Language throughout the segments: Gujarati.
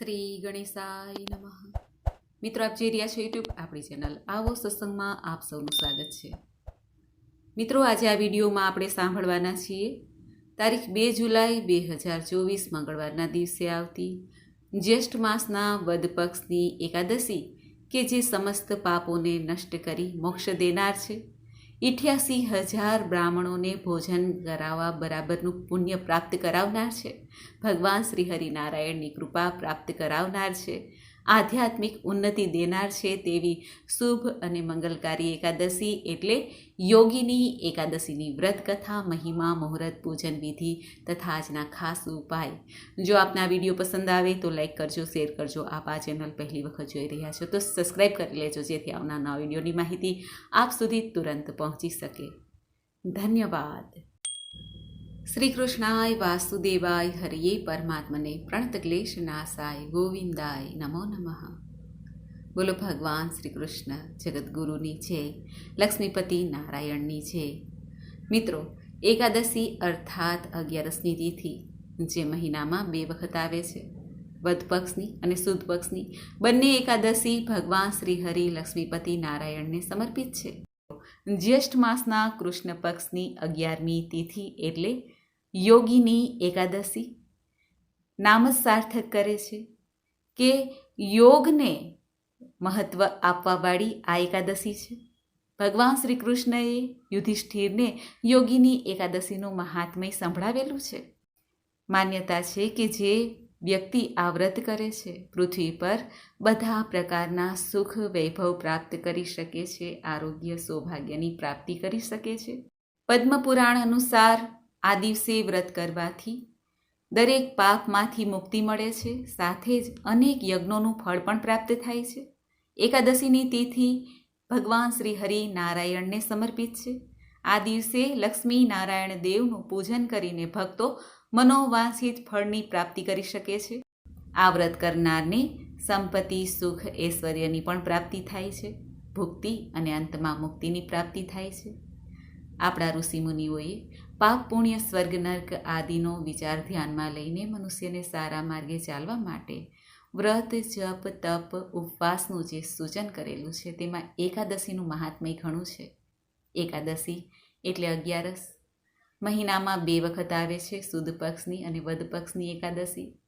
શ્રી ગણેશાય નમઃ. મિત્રો, આપ જે રહ્યા છો યુટ્યુબ આપણી ચેનલ આવો સત્સંગમાં આપ સૌનું સ્વાગત છે. મિત્રો, આજે આ વિડીયોમાં આપણે સાંભળવાના છીએ, તારીખ બે જુલાઈ બે હજાર ચોવીસ, મંગળવારના દિવસે આવતી જ્યેષ્ઠ માસના વદ પક્ષની એકાદશી કે જે સમસ્ત પાપોને નષ્ટ કરી મોક્ષ દેનાર છે. ઇઠ્યાસી હજાર બ્રાહ્મણોને ભોજન કરાવવા બરાબરનું પુણ્ય પ્રાપ્ત કરાવનાર છે. ભગવાન શ્રી હરિનારાયણની કૃપા પ્રાપ્ત કરાવનાર છે. આધ્યાત્મિક ઉન્નતિ દેનાર છે તેવી શુભ અને મંગલકારી એકાદશી એટલે યોગીની એકાદશીની વ્રત કથા મહિમા, મુહૂર્ત, પૂજન વિધિ તથા આજના ખાસ ઉપાય. જો આપના વીડિયો પસંદ આવે તો લાઈક કરજો, શેર કરજો. આપ આ ચેનલ પહેલી વખત જોઈ રહ્યા છો તો સબસ્ક્રાઈબ કરી લેજો જેથી આવનાર નવા વિડીયોની માહિતી આપ સુધી તુરંત પહોંચી શકે. ધન્યવાદ. શ્રી કૃષ્ણાય વાસુદેવાય હરિયે પરમાત્મને પ્રણત ક્લેશ નાસાય ગોવિંદાય નમો નમઃ. બોલો ભગવાન શ્રી કૃષ્ણ જગદગુરુની છે લક્ષ્મીપતિ નારાયણની છે મિત્રો, એકાદશી અર્થાત અગિયારસની તિથિ, જે મહિનામાં બે વખત આવે છે. વધ પક્ષની અને સુદ પક્ષની બંને એકાદશી ભગવાન શ્રી હરિ લક્ષ્મીપતિ નારાયણને સમર્પિત છે. જ્યેષ્ઠ માસના કૃષ્ણ પક્ષની અગિયારમી તિથિ એટલે યોગીની એકાદશી નામ જ સાર્થક કરે છે કે યોગને મહત્વ આપવાવાળી આ એકાદશી છે. ભગવાન શ્રી કૃષ્ણએ યુધિષ્ઠિરને યોગીની એકાદશીનું મહાત્મય સંભળાવેલું છે. માન્યતા છે કે જે વ્યક્તિ આ વ્રત કરે છે, પૃથ્વી પર બધા પ્રકારના સુખ વૈભવ પ્રાપ્ત કરી શકે છે, આરોગ્ય સૌભાગ્યની પ્રાપ્તિ કરી શકે છે. પદ્મપુરાણ અનુસાર આ દિવસે વ્રત કરવાથી દરેક પાપમાંથી મુક્તિ મળે છે. સાથે જ અનેક યજ્ઞોનું ફળ પણ પ્રાપ્ત થાય છે. એકાદશીની તિથિ ભગવાન શ્રી હરિ નારાયણને સમર્પિત છે. આ દિવસે લક્ષ્મી નારાયણ દેવનું પૂજન કરીને ભક્તો મનોવાંછિત ફળની પ્રાપ્તિ કરી શકે છે. આ વ્રત કરનારને સંપત્તિ, સુખ, ઐશ્વર્યની પણ પ્રાપ્તિ થાય છે. ભુક્તિ અને અંતમાં મુક્તિની પ્રાપ્તિ થાય છે. આપણા ઋષિમુનિઓએ પાપ પુણ્ય સ્વર્ગ નર્ક આદિનો વિચાર ધ્યાનમાં લઈને મનુષ્યને સારા માર્ગે ચાલવા માટે વ્રત, જપ, તપ, ઉપવાસનું જે સૂચન કરેલું છે, તેમાં એકાદશીનું મહાત્મય ઘણું છે. એકાદશી એટલે અગિયારસ. મહિનામાં બે વખત આવે છે સુદ પક્ષની અને વદ પક્ષની એકાદશી.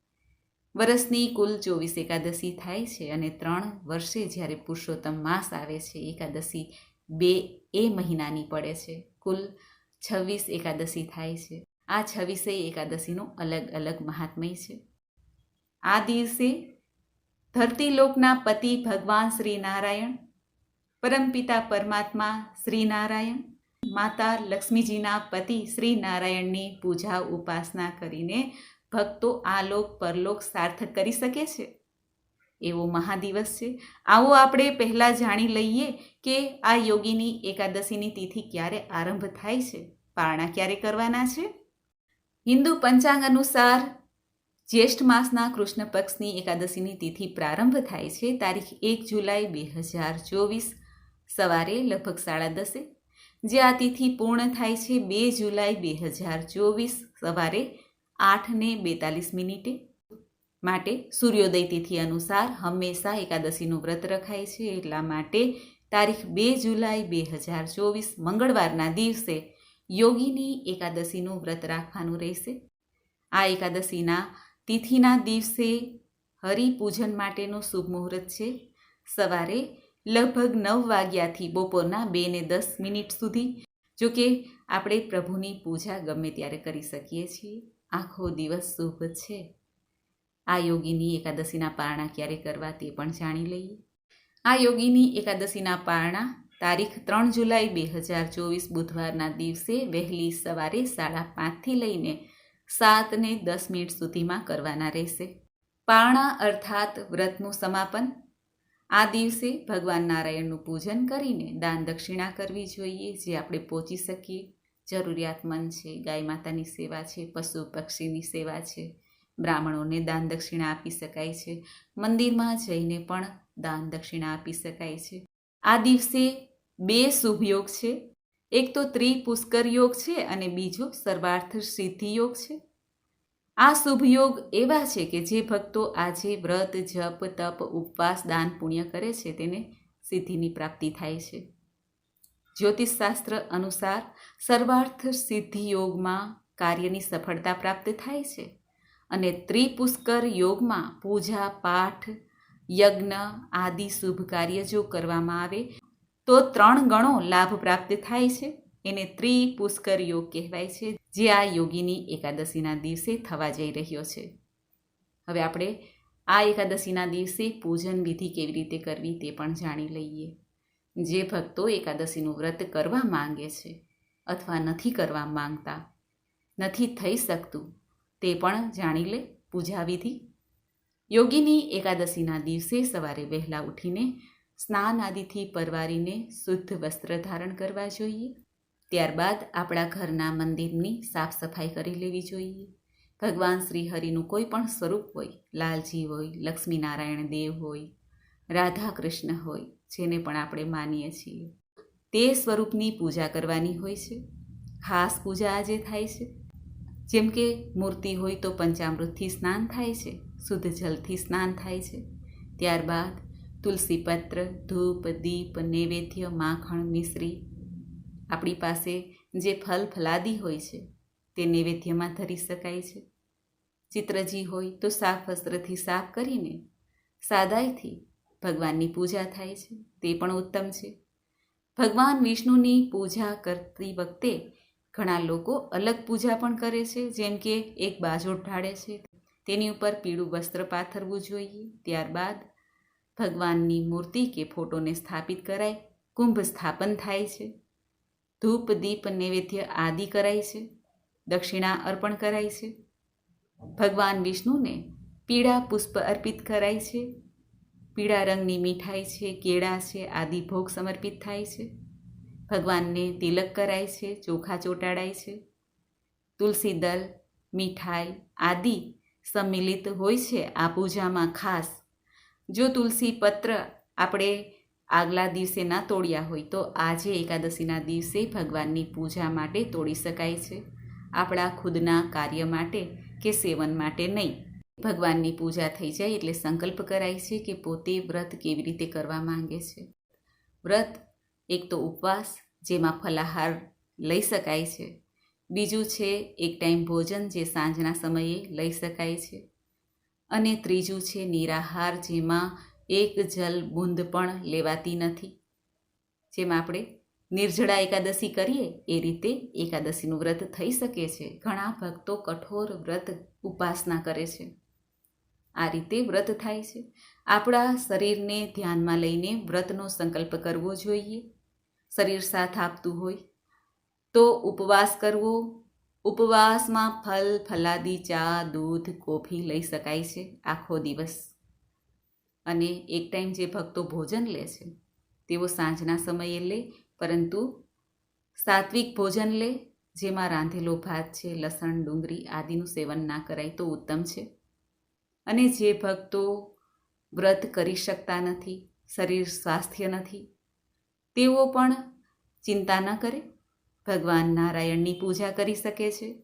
વરસની કુલ ચોવીસ એકાદશી થાય છે અને ત્રણ વર્ષે જ્યારે પુરુષોત્તમ માસ આવે છે, એકાદશી બે એ મહિનાની પડે છે. કુલ છવ્વીસ એકાદશી થાય છે. આ છવ્વીસે એકાદશીનું અલગ અલગ મહાત્મય છે. આ દિવસે ધરતીલોકના પતિ ભગવાન શ્રી નારાયણ પરમપિતા પરમાત્મા શ્રી નારાયણ માતા લક્ષ્મીજીના પતિ શ્રી નારાયણની પૂજા ઉપાસના કરીને ભક્તો આ લોક પરલોક સાર્થક કરી શકે છે? એવો મહાદિવસ છે. આવો આપણે પહેલાં જાણી લઈએ કે આ યોગીની એકાદશીની તિથિ ક્યારે આરંભ થાય છે. પારણા ક્યારે કરવાના છે? હિન્દુ પંચાંગ અનુસાર જ્યેષ્ઠ માસના કૃષ્ણ પક્ષની એકાદશીની તિથિ પ્રારંભ થાય છે તારીખ એક જુલાઈ બે હજાર ચોવીસ સવારે લગભગ સાડા દસે. જે આ તિથિ પૂર્ણ થાય છે બે જુલાઈ બે હજાર ચોવીસ સવારે આઠને બેતાલીસ મિનિટે. માટે સૂર્યોદય તિથિ અનુસાર હંમેશા એકાદશીનું વ્રત રખાય છે. એટલા માટે તારીખ બે જુલાઈ બે હજાર ચોવીસ, મંગળવારના દિવસે યોગીની એકાદશીનું વ્રત રાખવાનું રહેશે. આ એકાદશીના તિથિના દિવસે હરિપૂજન માટેનું શુભ મુહૂર્ત છે. સવારે લગભગ નવ વાગ્યાથી બપોરના બે ને દસ મિનિટ સુધી, જો કે આપણે પ્રભુની પૂજા ગમે ત્યારે કરી શકીએ છીએ. આખો દિવસ શુભ છે. આ યોગીની એકાદશીના પારણા ક્યારે કરવા તે પણ જાણી લઈએ. આ યોગીની એકાદશીના પારણા તારીખ ત્રણ જુલાઈ બે હજાર ચોવીસ બુધવારના દિવસે વહેલી સવારે સાડા પાંચથી લઈને સાત ને દસ મિનિટ સુધીમાં કરવાના રહેશે. પારણા અર્થાત વ્રતનું સમાપન. આ દિવસે ભગવાન નારાયણનું પૂજન કરીને દાન દક્ષિણા કરવી જોઈએ જે આપણે પહોંચી શકીએ. જરૂરિયાતમંદ છે, ગાય માતાની સેવા છે, પશુ પક્ષીની સેવા છે બ્રાહ્મણોને દાન દક્ષિણા આપી શકાય છે. મંદિરમાં જઈને પણ દાન દક્ષિણા આપી શકાય છે. આ દિવસે બે શુભ યોગ છે. એક તો ત્રિપુષ્કર યોગ છે અને બીજો સર્વાર્થ સિદ્ધિ યોગ છે. આ શુભ યોગ એવા છે કે જે ભક્તો આજે વ્રત, જપ, તપ, ઉપવાસ, દાન, પુણ્ય કરે છે તેને સિદ્ધિની પ્રાપ્તિ થાય છે. જ્યોતિષશાસ્ત્ર અનુસાર સર્વાર્થ સિદ્ધિ યોગમાં કાર્યની સફળતા પ્રાપ્ત થાય છે. અને ત્રિપુષ્કર યોગમાં પૂજા, પાઠ, યજ્ઞ આદિ શુભ કાર્ય જો કરવામાં આવે, તો ત્રણ ગણો લાભ પ્રાપ્ત થાય છે. એને ત્રિપુષ્કર યોગ કહેવાય છે, જે આ યોગીની એકાદશીના દિવસે થવા જઈ રહ્યો છે. હવે આપણે આ એકાદશીના દિવસે પૂજન વિધિ કેવી રીતે કરવી તે પણ જાણી લઈએ. જે ભક્તો એકાદશીનું વ્રત કરવા માંગે છે અથવા નથી કરવા માંગતા, નથી થઈ શકતું તે પણ જાણી લે પૂજા વિધિ યોગીની એકાદશીના દિવસે સવારે વહેલા ઉઠીને સ્નાન આદિથી પરવારીને શુદ્ધ વસ્ત્ર ધારણ કરવા જોઈએ. ત્યારબાદ આપણા ઘરના મંદિરની સાફ સફાઈ કરી લેવી જોઈએ. ભગવાન શ્રી હરિનું કોઈ પણ સ્વરૂપ હોય, લાલજી હોય, લક્ષ્મીનારાયણ દેવ હોય રાધા કૃષ્ણ હોય, જેને પણ આપણે માનીએ છીએ, તે સ્વરૂપની પૂજા કરવાની હોય છે. ખાસ પૂજા આજે થાય છે. જેમ કે મૂર્તિ હોય તો પંચામૃતથી સ્નાન થાય છે, શુદ્ધ જલથી સ્નાન થાય છે. ત્યારબાદ તુલસી પત્ર, ધૂપ, દીપ, નૈવેદ્ય, માખણ, મિશ્રી આપણી પાસે જે ફલ ફલાદી હોય છે, તે નૈવેદ્યમાં ધરી શકાય છે. ચિત્રજી હોય તો સાફ વસ્ત્રથી સાફ કરીને સાદાઈથી ભગવાનની પૂજા થાય છે, તે પણ ઉત્તમ છે. ભગવાન વિષ્ણુની પૂજા કરતી વખતે ઘણા લોકો અલગ પૂજા પણ કરે છે, જેમ કે એક બાજોટ ઢાળે છે. તેની ઉપર પીળું વસ્ત્ર પાથરવું જોઈએ. ત્યારબાદ ભગવાનની મૂર્તિ કે ફોટોને સ્થાપિત કરાય. કુંભ સ્થાપન થાય છે. ધૂપ, દીપ, નૈવેદ્ય આદિ કરાય છે. દક્ષિણા અર્પણ કરાય છે. ભગવાન વિષ્ણુને પીળા પુષ્પ અર્પિત કરાય છે. પીળા રંગની મીઠાઈ છે, કેળા છે, આદિ ભોગ સમર્પિત થાય છે. ભગવાનને તિલક કરાય છે, ચોખા ચોંટાડાય છે. તુલસી દલ, મીઠાઈ આદિ સંમિલિત હોય છે આ પૂજામાં ખાસ. જો તુલસી પત્ર આપણે આગલા દિવસે ના તોડ્યા હોય તો આજે એકાદશીના દિવસે ભગવાનની પૂજા માટે તોડી શકાય છે. આપણા ખુદના કાર્ય માટે કે સેવન માટે નહીં. ભગવાનની પૂજા થઈ જાય એટલે સંકલ્પ કરાય છે કે પોતે વ્રત કેવી રીતે કરવા માંગે છે. વ્રત એક તો ઉપવાસ, જેમાં ફલાહાર લઈ શકાય છે. બીજું છે એક ટાઈમ ભોજન જે સાંજના સમયે લઈ શકાય છે. અને ત્રીજું છે નિરાહાર, જેમાં એક જલ બૂંદ પણ લેવાતી નથી. જેમ આપણે નિર્જળા એકાદશી કરીએ, એ રીતે એકાદશીનું વ્રત થઈ શકે છે. ઘણા ભક્તો કઠોર વ્રત ઉપાસના કરે છે. આ રીતે વ્રત થાય છે. આપણા શરીરને ધ્યાનમાં લઈને વ્રતનો સંકલ્પ કરવો જોઈએ. શરીર સાથ આપતું હોય. તો ઉપવાસ કરવો, ઉપવાસમાં ફલ, ફલાદી, ચા, દૂધ, કોફી લઈ શકાય છે આખો દિવસ. અને એક ટાઈમ જે ભક્તો ભોજન લે છે, તેઓ સાંજના સમયે લે, પરંતુ સાત્વિક ભોજન લે, જેમાં રાંધેલો ભાત છે, લસણ, ડુંગળી આદિનું સેવન ના કરાય તો ઉત્તમ છે. અને જે ભક્તો વ્રત કરી શકતા નથી, શરીર સ્વાસ્થ્ય નથી તેઓ પણ ચિંતા ન કરે. ભગવાન નારાયણની પૂજા કરી શકે છે.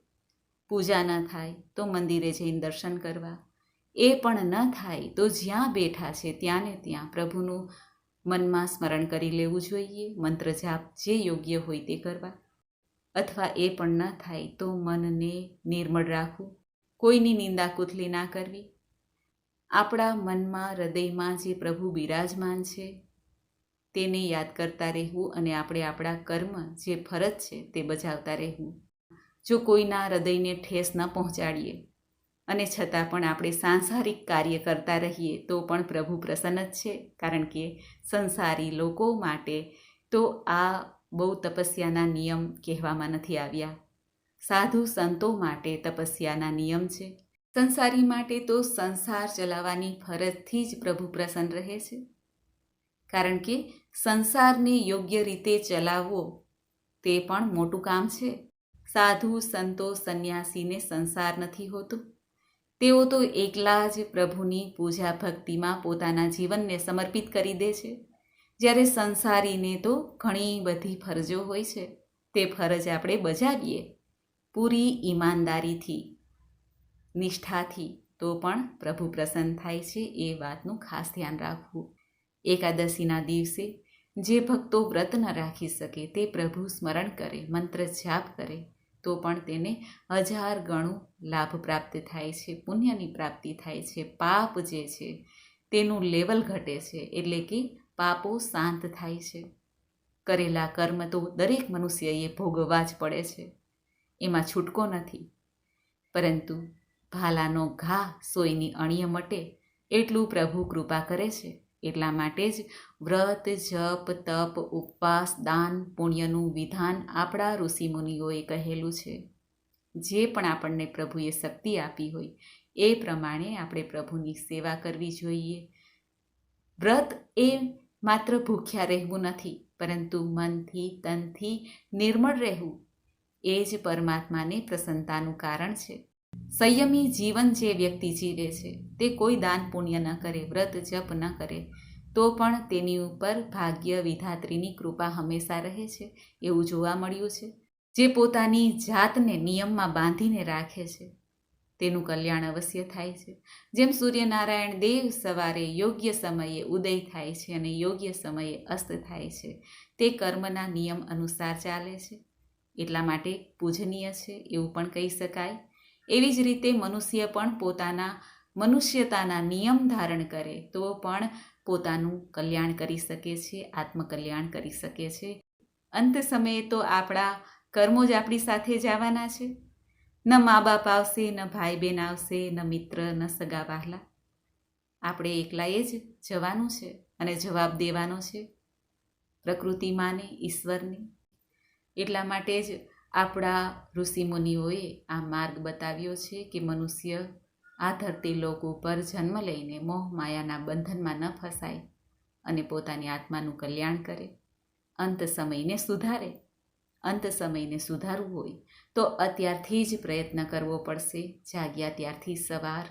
પૂજા ન થાય તો મંદિરે જઈને દર્શન કરવા. એ પણ ન થાય તો જ્યાં બેઠા છે ત્યાં ને ત્યાં પ્રભુનું મનમાં સ્મરણ કરી લેવું જોઈએ. મંત્ર જાપ જે યોગ્ય હોય તે કરવા. અથવા એ પણ ન થાય તો મનને નિર્મળ રાખવું. કોઈની નિંદા કુથલી ના કરવી. આપણા મનમાં હૃદયમાં જે પ્રભુ બિરાજમાન છે તેને યાદ કરતા રહેવું અને આપણે આપણા કર્મ જે ફરજ છે તે બજાવતા રહેવું. જો કોઈના હૃદયને ઠેસ ન પહોંચાડીએ અને છતાં પણ આપણે સાંસારિક કાર્ય કરતા રહીએ, તો પણ પ્રભુ પ્રસન્ન જ છે. કારણ કે સંસારી લોકો માટે તો આ બહુ તપસ્યાના નિયમ કહેવામાં નથી આવ્યા. સાધુ સંતો માટે તપસ્યાના નિયમ છે. સંસારી માટે તો સંસાર ચલાવવાની ફરજથી જ પ્રભુ પ્રસન્ન રહે છે. કારણ કે સંસારને યોગ્ય રીતે ચલાવવો તે પણ મોટું કામ છે. સાધુ, સંતો, સંન્યાસીને સંસાર નથી હોતો. તેઓ તો એકલા જ પ્રભુની પૂજા ભક્તિમાં પોતાના જીવનને સમર્પિત કરી દે છે. જ્યારે સંસારીને તો ઘણી બધી ફરજો હોય છે. તે ફરજ આપણે બજાવીએ. પૂરી ઈમાનદારીથી, નિષ્ઠાથી તો પણ પ્રભુ પ્રસન્ન થાય છે એ વાતનું ખાસ ધ્યાન રાખવું. એકાદશીના દિવસે જે ભક્તો વ્રત ન રાખી શકે તે પ્રભુ સ્મરણ કરે, મંત્ર જાપ કરે, તો પણ તેને હજાર ગણું લાભ પ્રાપ્ત થાય છે, પુણ્યની પ્રાપ્તિ થાય છે. પાપ જે છે તેનું લેવલ ઘટે છે, એટલે કે પાપો શાંત થાય છે. કરેલા કર્મ તો દરેક મનુષ્યએ ભોગવવા જ પડે છે, એમાં છૂટકો નથી. પરંતુ ભાલાનો ઘા સોયની અણીએ મટે, એટલું પ્રભુ કૃપા કરે છે. એટલા માટે જ વ્રત, જપ, તપ, ઉપવાસ, દાન, પુણ્યનું વિધાન આપણા ઋષિમુનિઓએ કહેલું છે. જે પણ આપણને પ્રભુએ શક્તિ આપી હોય, એ પ્રમાણે આપણે પ્રભુની સેવા કરવી જોઈએ. વ્રત એ માત્ર ભૂખ્યા રહેવું નથી, પરંતુ મનથી, તનથી નિર્મળ રહેવું. એ જ પરમાત્માને પ્રસન્નતાનું કારણ છે. સંયમી જીવન જે વ્યક્તિ જીવે છે તે કોઈ દાન પુણ્ય ન કરે, વ્રત જપ ન કરે, તો પણ તેની ઉપર ભાગ્ય વિધાત્રીની કૃપા હંમેશા રહે છે, એવું જોવા મળ્યું છે. જે પોતાની જાતને નિયમમાં બાંધીને રાખે છે, તેનું કલ્યાણ અવશ્ય થાય છે. જેમ સૂર્યનારાયણ દેવ સવારે યોગ્ય સમયે ઉદય થાય છે અને યોગ્ય સમયે અસ્ત થાય છે, તે કર્મના નિયમ અનુસાર ચાલે છે. એટલા માટે પૂજનીય છે, એવું પણ કહી શકાય. એવી જ રીતે મનુષ્ય પણ પોતાના મનુષ્યતાના નિયમ ધારણ કરે, તો પણ પોતાનું કલ્યાણ કરી શકે છે, આત્મકલ્યાણ કરી શકે છે. અંત સમયે તો આપણા કર્મો જ આપણી સાથે જવાના છે. ન મા બાપ આવશે, ન ભાઈ બહેન આવશે, ન મિત્ર, ન સગા વહાલા. આપણે એકલાએ જ જવાનું છે અને જવાબ દેવાનો છે. પ્રકૃતિ માને, ઈશ્વરની. એટલા માટે જ આપણા ઋષિમુનિઓએ આ માર્ગ બતાવ્યો છે કે મનુષ્ય આ ધરતી લોક ઉપર જન્મ લઈને મોહ માયાના બંધનમાં ન ફસાય અને પોતાની આત્માનું કલ્યાણ કરે. અંત સમયને સુધારે. અંત સમયને સુધારવું હોય તો અત્યારથી જ પ્રયત્ન કરવો પડશે. જાગ્યા ત્યારથી સવાર.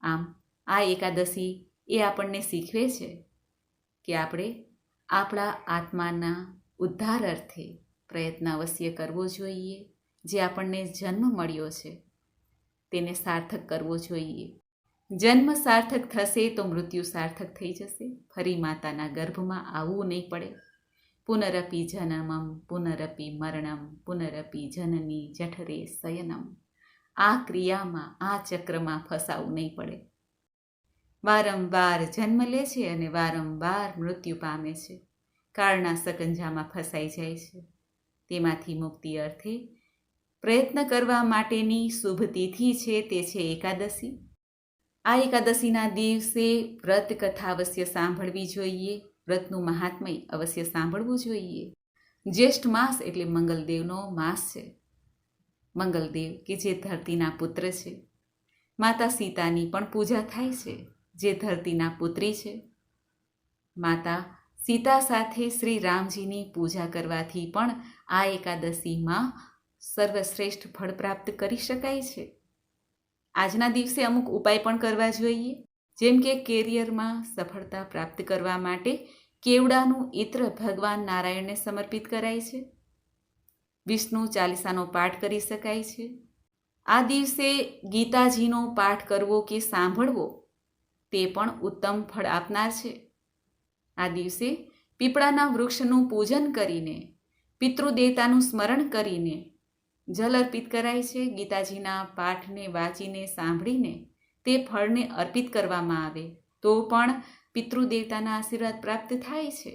આમ, આ એકાદશી એ આપણને શીખવે છે કે આપણે આપણા આત્માના ઉદ્ધાર અર્થે પ્રયત્ન અવશ્ય કરવો જોઈએ, જે આપણને જન્મ મળ્યો છે. તેને સાર્થક કરવો જોઈએ. જન્મ સાર્થક થશે તો મૃત્યુ સાર્થક થઈ જશે. ફરી માતાના ગર્ભમાં આવવું નહીં પડે. પુનરપી જનમમ, પુનરપી મરણમ, પુનરપી જનની જઠરે શયનમ. આ ક્રિયામાં, આ ચક્રમાં ફસાવું નહીં પડે. વારંવાર જન્મ લે છે અને વારંવાર મૃત્યુ પામે છે. કાળના સકંજામાં ફસાઈ જાય છે. તેમાંથી મુક્તિ અર્થે પ્રયત્ન કરવા માટેની શુભ તિથિ છે તે છે એકાદશી. આ એકાદશીના દિવસે વ્રત કથા અવશ્ય સાંભળવી જોઈએ. વ્રતનું મહાત્મય અવશ્ય સાંભળવું જોઈએ. જ્યેષ્ઠ માસ એટલે મંગલદેવનો માસ છે. મંગલદેવ કે જે ધરતીના પુત્ર છે. માતા સીતાની પણ પૂજા થાય છે, જે ધરતીના પુત્રી છે. માતા સીતા સાથે શ્રી રામજીની પૂજા કરવાથી પણ આ એકાદશીમાં સર્વશ્રેષ્ઠ ફળ પ્રાપ્ત કરી શકાય છે. આજના દિવસે અમુક ઉપાય પણ કરવા જોઈએ. જેમ કે કેરિયરમાં સફળતા પ્રાપ્ત કરવા માટે કેવડાનું ઇત્ર ભગવાન નારાયણને સમર્પિત કરાય છે. વિષ્ણુ ચાલીસાનો પાઠ કરી શકાય છે. આ દિવસે ગીતાજીનો પાઠ કરવો કે સાંભળવો, તે પણ ઉત્તમ ફળ આપનાર છે. આ દિવસે પીપળાના વૃક્ષનું પૂજન કરીને, પિતૃદેવતાનું સ્મરણ કરીને જલ અર્પિત કરાય છે. ગીતાજીના પાઠને વાંચીને, સાંભળીને તે ફળને અર્પિત કરવામાં આવે તો પણ પિતૃદેવતાના આશીર્વાદ પ્રાપ્ત થાય છે.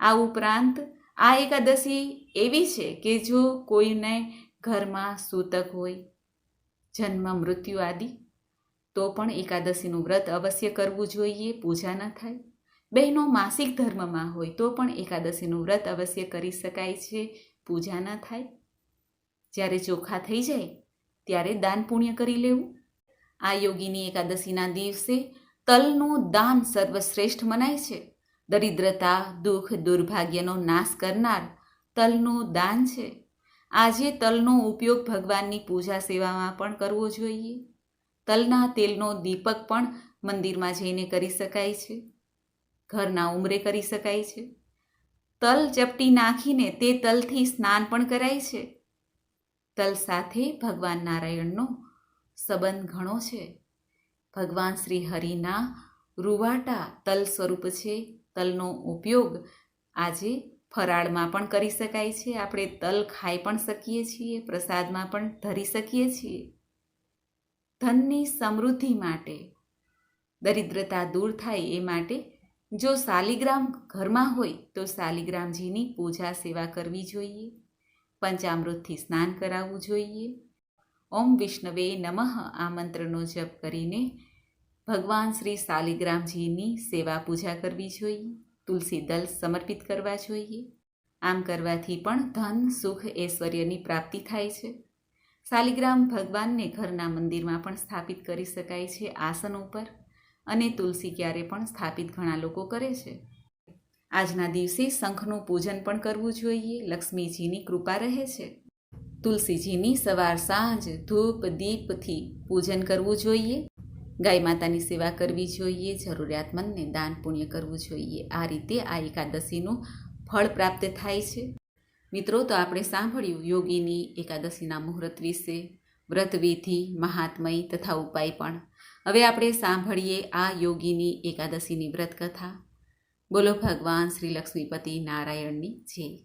આ ઉપરાંત આ એકાદશી એવી છે કે જો કોઈને ઘરમાં સૂતક હોય, જન્મ, મૃત્યુ આદિ, તો પણ એકાદશીનું વ્રત અવશ્ય કરવું જોઈએ, પૂજા ન થાય. બહેનો માસિક ધર્મમાં હોય તો પણ એકાદશીનું વ્રત અવશ્ય કરી શકાય છે, પૂજા ન થાય. જ્યારે ચોખા થઈ જાય, ત્યારે દાન પુણ્ય કરી લેવું. આ યોગીની એકાદશીના દિવસે તલનું દાન સર્વશ્રેષ્ઠ મનાય છે. દરિદ્રતા, દુઃખ, દુર્ભાગ્યનો નાશ કરનાર તલનું દાન છે. આજે તલનો ઉપયોગ ભગવાનની પૂજા સેવામાં પણ કરવો જોઈએ. તલના તેલનો દીપક પણ મંદિરમાં જઈને કરી શકાય છે. ઘરના ઉમરે કરી શકાય છે. તલ ચપટી નાખીને તે તલથી સ્નાન પણ કરાય છે. તલ સાથે ભગવાન નારાયણનો સંબંધ ઘણો છે. ભગવાન શ્રી હરિના રૂવાટા તલ સ્વરૂપ છે. તલનો ઉપયોગ આજે ફરાળમાં પણ કરી શકાય છે. આપણે તલ ખાઈ પણ શકીએ છીએ, પ્રસાદમાં પણ ધરી શકીએ છીએ. ધનની સમૃદ્ધિ માટે દરિદ્રતા દૂર થાય એ માટે જો શાલિગ્રામ ઘરમાં હોય તો શાલિગ્રામજીની પૂજા સેવા કરવી જોઈએ. પંચામૃતથી સ્નાન કરાવવું જોઈએ. ઓમ વિષ્ણવે નમઃ. આ મંત્રનો જપ કરીને ભગવાન શ્રી શાલિગ્રામજીની સેવા પૂજા કરવી જોઈએ. તુલસી દલ સમર્પિત કરવા જોઈએ. આમ કરવાથી પણ ધન, સુખ, ઐશ્વર્યની પ્રાપ્તિ થાય છે. શાલિગ્રામ ભગવાનને ઘરના મંદિરમાં પણ સ્થાપિત કરી શકાય છે આસન ઉપર અને તુલસી ક્યારે પણ સ્થાપિત ઘણા લોકો કરે છે. આજના દિવસે શંખનું પૂજન પણ કરવું જોઈએ. લક્ષ્મીજીની કૃપા રહે છે. તુલસીજીની સવાર સાંજ, ધૂપ, દીપથી પૂજન કરવું જોઈએ. ગાય માતાની સેવા કરવી જોઈએ. જરૂરિયાતમંદને દાન પુણ્ય કરવું જોઈએ. આ રીતે આ એકાદશીનું ફળ પ્રાપ્ત થાય છે. મિત્રો, તો આપણે સાંભળ્યું યોગીની એકાદશીના મુહૂર્ત વિશે. વ્રતવિધિ, મહાત્મય તથા ઉપાય પણ. હવે આપણે સાંભળીએ આ યોગીની એકાદશીની વ્રત કથા બોલો ભગવાન શ્રી લક્ષ્મીપતિ નારાયણની જય.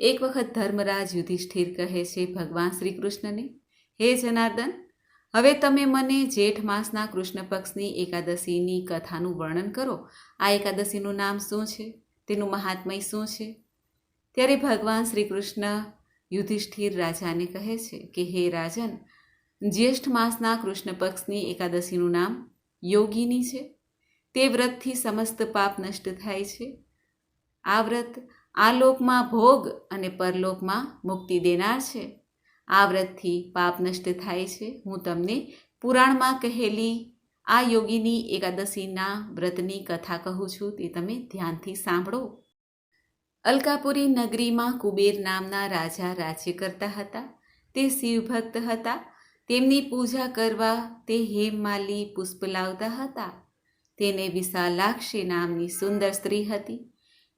એક વખત ધર્મરાજ યુધિષ્ઠિર કહે છે, ભગવાન શ્રી કૃષ્ણને હે જનાર્દન, હવે તમે મને જેઠ માસના કૃષ્ણ પક્ષની એકાદશીની કથાનું વર્ણન કરો. આ એકાદશીનું નામ શું છે? તેનું મહાત્મય શું છે? ત્યારે ભગવાન શ્રી કૃષ્ણ યુધિષ્ઠિર રાજાને કહે છે કે, હે રાજન, જ્યેષ્ઠ માસના કૃષ્ણ પક્ષની એકાદશીનું નામ યોગીની છે. તે વ્રતથી સમસ્ત પાપ નષ્ટ થાય છે. આ વ્રત આ લોકમાં ભોગ અને પરલોકમાં મુક્તિ દેનાર છે. આ વ્રતથી પાપ નષ્ટ થાય છે. હું તમને પુરાણમાં કહેલી આ યોગીની એકાદશીના વ્રતની કથા કહું છું. તે તમે ધ્યાનથી સાંભળો. અલકાપુરી નગરીમાં કુબેર નામના રાજા રાજ્ય કરતા હતા. તે શિવભક્ત હતા. તેમની પૂજા કરવા તે હેમમાલી પુષ્પ લાવતા હતા. તેને વિશાલાક્ષી નામની સુંદર સ્ત્રી હતી.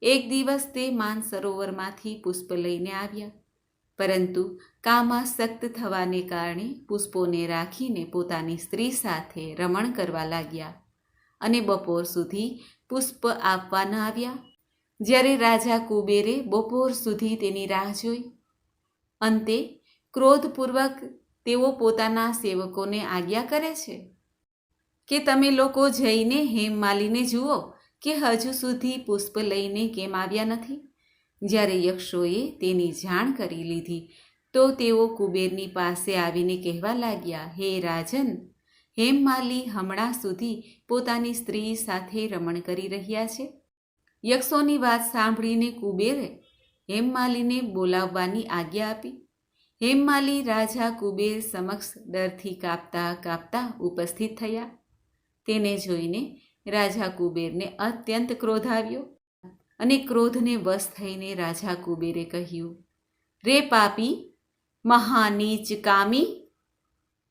એક દિવસ તે માનસરોવરમાંથી પુષ્પ લઈને આવ્યા. પરંતુ કામાસક્ત થવાને કારણે પુષ્પોને રાખીને પોતાની સ્ત્રી સાથે રમણ કરવા લાગ્યા અને બપોર સુધી પુષ્પ આપવા ન આવ્યા. જ્યારે રાજા કુબેરે બપોર સુધી તેની રાહ જોઈ. અંતે ક્રોધપૂર્વક તેઓ પોતાના સેવકોને આજ્ઞા કરે છે. કે તમે લોકો જઈને હેમમાલીને જુઓ કે હજુ સુધી પુષ્પ લઈને કેમ આવ્યા નથી? જ્યારે યક્ષોએ તેની જાણ કરી લીધી, તો તેઓ કુબેરની પાસે આવીને કહેવા લાગ્યા, હે રાજન હેમમાલી હમણાં સુધી પોતાની સ્ત્રી સાથે રમણ કરી રહ્યા છે? યક્ષોની વાત સાંભળીને કુબેરે હેમમાલીને બોલાવવાની આજ્ઞા આપી. હેમમાલી રાજા કુબેર સમક્ષ ડરથી કાપતા કાપતા ઉપસ્થિત થયા. તેને જોઈને રાજા કુબેરને અત્યંત ક્રોધ આવ્યો અને ક્રોધને વશ થઈને રાજા કુબેરે કહ્યું, રે પાપી, મહાનીચ કામી,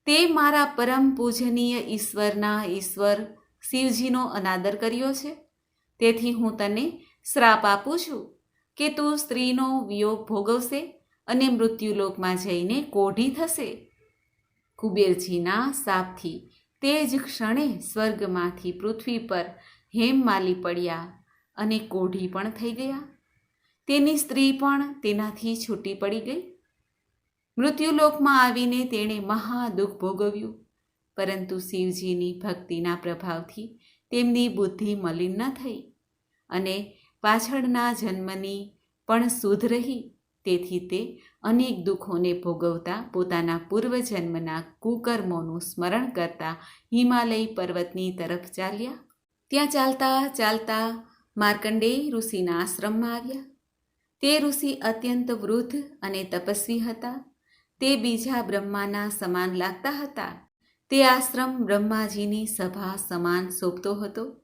તે મારા પરમ પૂજનીય ઈશ્વરના ઈશ્વર શિવજીનો અનાદર કર્યો છે. તેથી હું તને શ્રાપ આપું છું કે તું સ્ત્રીનો વિયોગ ભોગવશે અને મૃત્યુલોકમાં જઈને કોઢી થશે. કુબેરજીના શાપથી તે જ ક્ષણે સ્વર્ગમાંથી પૃથ્વી પર હેમ માલી પડ્યા અને કોઢી પણ થઈ ગયા. તેની સ્ત્રી પણ તેનાથી છૂટી પડી ગઈ. મૃત્યુલોકમાં આવીને તેણે મહા દુઃખ ભોગવ્યું. પરંતુ શિવજીની ભક્તિના પ્રભાવથી તેમની બુદ્ધિ મલિન ન થઈ અને પાછળના જન્મની પણ સુધ રહી. તેથી તે અનેક દુઃખોને ભોગવતા પોતાના પૂર્વજન્મના કુકર્મોનું સ્મરણ કરતા હિમાલય પર્વતની તરફ ચાલ્યા. ત્યાં ચાલતા ચાલતા માર્કંડેય ઋષિના આશ્રમમાં આવ્યા. તે ઋષિ અત્યંત વૃદ્ધ અને તપસ્વી હતા. તે બીજા બ્રહ્માના સમાન લાગતા હતા. તે આશ્રમ બ્રહ્માજીની સભા સમાન શોભતો હતો.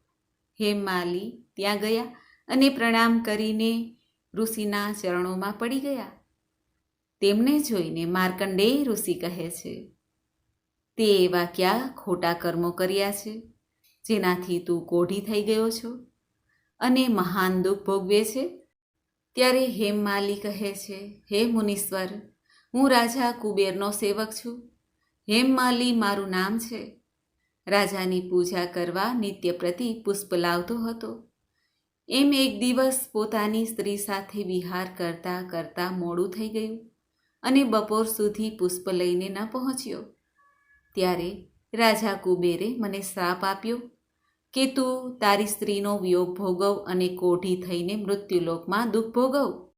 હેમાલી ત્યાં ગયા અને પ્રણામ કરીને ઋષિના ચરણોમાં પડી ગયા. તેમને જોઈને માર્કંડેય ઋષિ કહે છે, તે એવા ક્યાં ખોટા કર્મો કર્યા છે, જેનાથી તું કોઢી થઈ ગયો છો? અને મહાન દુઃખ ભોગવે છે? ત્યારે હેમમાલી કહે છે, હે મુનીશ્વર, હું રાજા કુબેરનો સેવક છું. હેમમાલી મારું નામ છે. રાજાની પૂજા કરવા નિત્ય પ્રતિ પુષ્પ લાવતો હતો. એમ એક દિવસ પોતાની સ્ત્રી સાથે વિહાર કરતા કરતા મોડું થઈ ગયું અને બપોર સુધી પુષ્પ લઈને ન પહોંચ્યો. ત્યારે રાજા કુબેરે મને શ્રાપ આપ્યો કે તું તારી સ્ત્રીનો વિયોગ ભોગવ અને કોઢી થઈને મૃત્યુલોકમાં દુઃખ ભોગવ.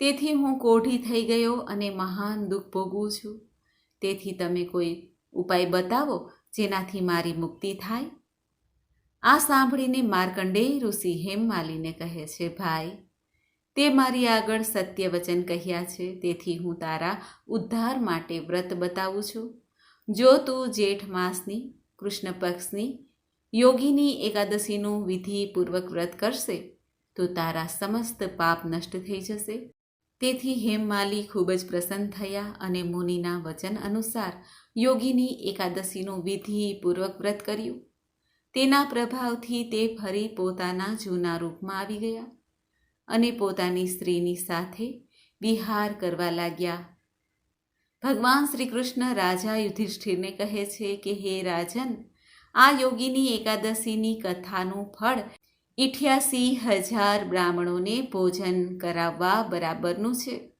તેથી હું કોઢી થઈ ગયો અને મહાન દુઃખ ભોગવું છું. તેથી તમે કોઈ ઉપાય બતાવો જેનાથી મારી મુક્તિ થાય? આ સાંભળીને માર્કંડેય ઋષિ હેમમાલીને કહે છે, ભાઈ, તે મારી આગળ સત્ય વચન કહ્યા છે, તેથી હું તારા ઉદ્ધાર માટે વ્રત બતાવું છું. જો તું જેઠ માસની, કૃષ્ણ પક્ષની, યોગીની એકાદશીનું વિધિપૂર્વક વ્રત કરશે, તો તારા સમસ્ત પાપ નષ્ટ થઈ જશે. તેથી હેમમાલી ખૂબ જ પ્રસન્ન થયા અને મુનિના વચન અનુસાર યોગીની એકાદશીનું વિધિપૂર્વક વ્રત કર્યું. તેના પ્રભાવથી તે ફરી પોતાના જૂના રૂપમાં આવી ગયા અને પોતાની સ્ત્રીની સાથે વિહાર કરવા લાગ્યા. ભગવાન શ્રી કૃષ્ણ રાજા યુધિષ્ઠિરને કહે છે કે, હે રાજન, આ યોગીની એકાદશીની કથાનું ફળ ઇઠ્યાસી હજાર બ્રાહ્મણોને ભોજન કરાવવા બરાબરનું છે.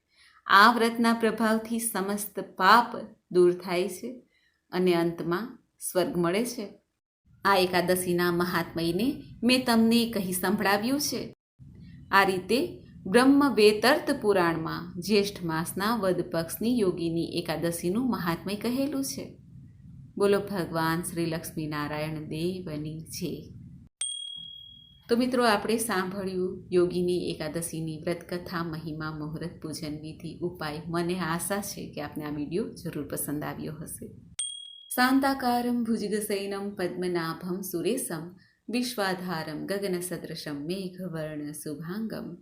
આ વ્રતના પ્રભાવથી સમસ્ત પાપ દૂર થાય છે અને અંતમાં સ્વર્ગ મળે છે. આ એકાદશીના મહાત્મયને મેં તમને કહી સંભળાવ્યું છે. આ રીતે બ્રહ્મ વેતર્ત પુરાણમાં જ્યેષ્ઠ માસના વદ પક્ષની યોગીની એકાદશીનું મહાત્મય કહેલું છે. બોલો ભગવાન શ્રી લક્ષ્મીનારાયણ દેવની છે તો મિત્રો, આપણે સાંભળ્યું યોગીની એકાદશીની વ્રતકથા, મહિમા, મુહૂર્ત, પૂજન વિધિ ઉપાય. મને આશા છે કે આપને આ વીડિયો જરૂર પસંદ આવ્યો હશે. શાંતાકારમ ભુજગસૈનમ પદ્મનાભમ સુરેશમ વિશ્વાધારમ ગગનસદૃશમ મેઘવર્ણ શુભાંગમ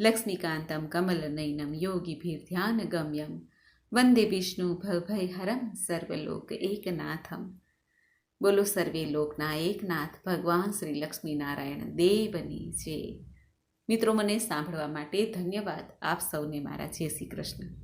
લક્ષ્મીકાંતમ કમલનયનમ યોગીભીર્ધ્યાનગમ્યમ વંદે વિષ્ણુ ભવભયહરમ સર્વલોક એકનાથમ બોલો સર્વે લોકના એકનાથ ભગવાન શ્રી લક્ષ્મીનારાયણ દેવની છે મિત્રો મને સાંભળવા માટે ધન્યવાદ. આપ સૌને મારા જય શ્રી કૃષ્ણ.